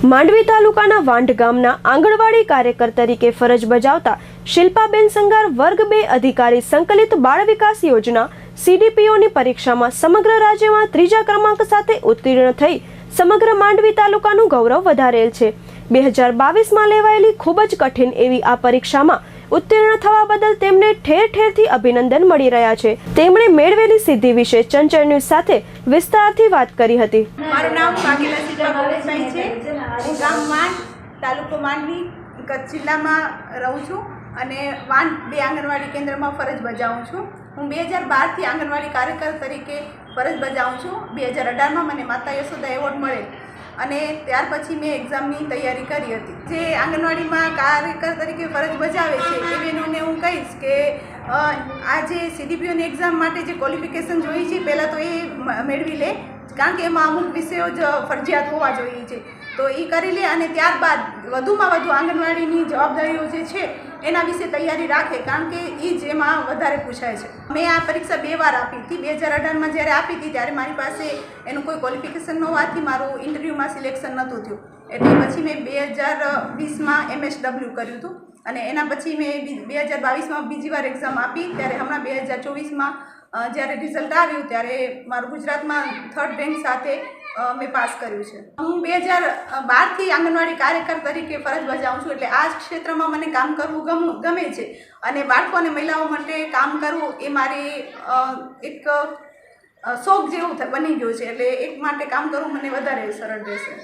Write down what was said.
માંડવી તાલુકાના વાંઢ ગામના આંગણવાડી કાર્યકર તરીકે ફરજ બજાવતા શિલ્પાબેન સંગાર વર્ગ બે અધિકારી સંકલિત બાળ વિકાસ યોજના સીડીપીઓની પરીક્ષામાં સમગ્ર રાજ્યમાં ત્રીજા ક્રમાંક સાથે ઉત્તીર્ણ થઈ સમગ્ર માંડવી તાલુકાનું ગૌરવ વધારેલ છે. બે હજાર બાવીસમાં લેવાયેલી ખૂબ જ કઠિન એવી આ પરીક્ષામાં ઉત્તીર્ણ થવા બદલ તેમને ઠેર ઠેરથી અભિનંદન મળી રહ્યા છે. તેમણે મેળવેલી સિદ્ધિ વિશે ચંચળ ન્યૂઝ સાથે વિસ્તારથી વાત કરી હતી. મારું નામ વાઘેલા શિલ્પા છે. હું ગામ માન તાલુકો માંડવી, કચ્છ જિલ્લામાં રહું છું અને વાન બે આંગણવાડી કેન્દ્રમાં ફરજ બજાવું છું. હું બે હજાર બારથી આંગણવાડી કાર્યકર તરીકે ફરજ બજાવું છું. બે હજાર અઢારમાં મને માતા યશોદા એવોર્ડ મળેલ. અને ત્યાર પછી મેં એક્ઝામની તૈયારી કરી હતી. જે આંગણવાડીમાં કાર્યકર તરીકે ફરજ બજાવે છે એ બહેનોને હું કહીશ કે આ જે સીડીપીઓની એક્ઝામ માટે જે ક્વોલિફિકેશન જોઈએ છે, પહેલાં તો એ મેળવી લે. કારણ કે એમાં અમુક વિષયો જ ફરજિયાત હોવા જોઈએ છે. તો એ કરી લે અને ત્યારબાદ વધુમાં વધુ આંગણવાડીની જવાબદારીઓ જે છે, એના વિશે તૈયારી રાખે કારણ કે એ જ એમાં વધારે પૂછાય છે. મેં આ પરીક્ષા બે વાર આપી હતી. બે હજાર અઢારમાં જ્યારે આપી હતી ત્યારે મારી પાસે એનું કોઈ ક્વોલિફિકેશન ન હોવાથી મારું ઇન્ટરવ્યૂમાં સિલેક્શન નહોતું થયું. એટલે પછી મેં બે હજાર વીસમાં એમએસડબલ્યુ કર્યું હતું. અને એના પછી મેં બે હજાર બાવીસમાં બીજી વાર એક્ઝામ આપી. ત્યારે હમણાં બે હજાર ચોવીસમાં જ્યારે રિઝલ્ટ આવ્યું ત્યારે મારું ગુજરાતમાં થર્ડ રેન્ક સાથે મેં પાસ કર્યું છે. હું બે હજાર બારથી આંગણવાડી કાર્યકર તરીકે ફરજ બજાવું છું એટલે આ ક્ષેત્રમાં મને કામ કરવું ગમ, ગમે છે. અને બાળકો અને મહિલાઓ માટે કામ કરવું એ મારી એક શોખ જેવું બની ગયું છે. એટલે એક માટે કામ કરવું મને વધારે સરળ રહેશે.